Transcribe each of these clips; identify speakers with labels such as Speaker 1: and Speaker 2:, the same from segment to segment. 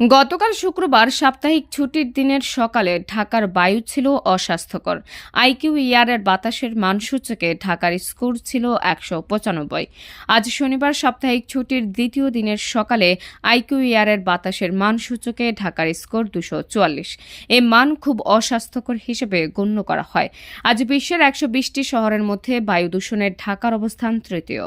Speaker 1: গতকাল শুক্রবার সাপ্তাহিক ছুটির দিনের সকালে ঢাকার বায়ু ছিল অস্বাস্থ্যকর। আইকিউ ইয়ারের বাতাসের মানসূচকে ঢাকার স্কোর ছিল একশো পঁচানব্বই। আজ শনিবার সাপ্তাহিক ছুটির দ্বিতীয় দিনের সকালে আইকিউ ইয়ারের বাতাসের মানসূচকে ঢাকার স্কোর দুশো চুয়াল্লিশ। এ মান খুব অস্বাস্থ্যকর হিসেবে গণ্য করা হয়। আজ বিশ্বের একশো বিশটি শহরের মধ্যে বায়ু দূষণের ঢাকার অবস্থান তৃতীয়।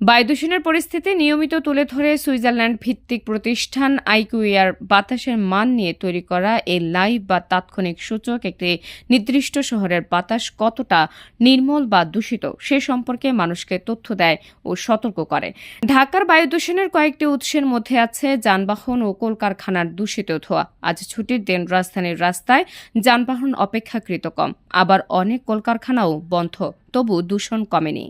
Speaker 1: বায়ু দূষণের পরিস্থিতি নিয়মিত তুলে ধরে সুইজারল্যান্ড ভিত্তিক প্রতিষ্ঠান আইকিউয়ার বাতাসের মান নিয়ে তৈরি করা এই লাইভ বা তাৎক্ষণিক সূচক একটি নির্দিষ্ট শহরের বাতাস কতটা নির্মল বা দূষিত সে সম্পর্কে মানুষকে তথ্য দেয় ও সতর্ক করে। ঢাকার বায়ু দূষণের কয়েকটি উৎসের মধ্যে আছে যানবাহন ও কলকারখানার দূষিত ধোঁয়া। আজ ছুটির দিন রাজধানীর রাস্তায় যানবাহন অপেক্ষাকৃত কম। আবার অনেক কলকারখানাও বন্ধ। তবু দূষণ কমেনি।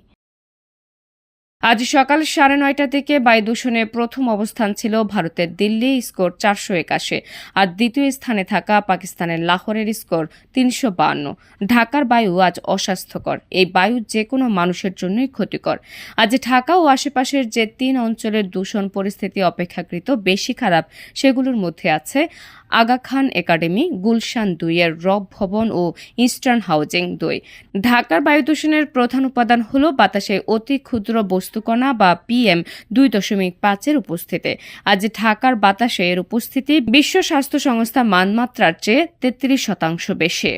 Speaker 1: আজ সকাল সাড়ে নয়টা থেকে বায়ু দূষণে প্রথম অবস্থান ছিল ভারতের দিল্লি, স্কোর চারশো একাশি। আর দ্বিতীয় স্থানে থাকা পাকিস্তানের লাহোরের স্কোর তিনশো বাহান্ন ঢাকার বায়ু আজ অস্বাস্থ্যকর। এই বায়ু যে কোনো মানুষের জন্যই ক্ষতিকর। আজ ঢাকা ও আশেপাশের যে তিন অঞ্চলের দূষণ পরিস্থিতি অপেক্ষাকৃত বেশি খারাপ, সেগুলোর মধ্যে আছে আগা খান একাডেমি, গুলশান দুইয়ের রব ভবন ও ইস্টার্ন হাউজিং দুই। ঢাকার বায়ু দূষণের প্রধান উপাদান হল বাতাসে অতি ক্ষুদ্র বস্তুকণা বা পিএম দুই দশমিক পাঁচের উপস্থিতি। আজ ঢাকার বাতাসে এর উপস্থিতি বিশ্ব স্বাস্থ্য সংস্থা মানমাত্রার চেয়ে তেত্রিশ শতাংশ বেশি।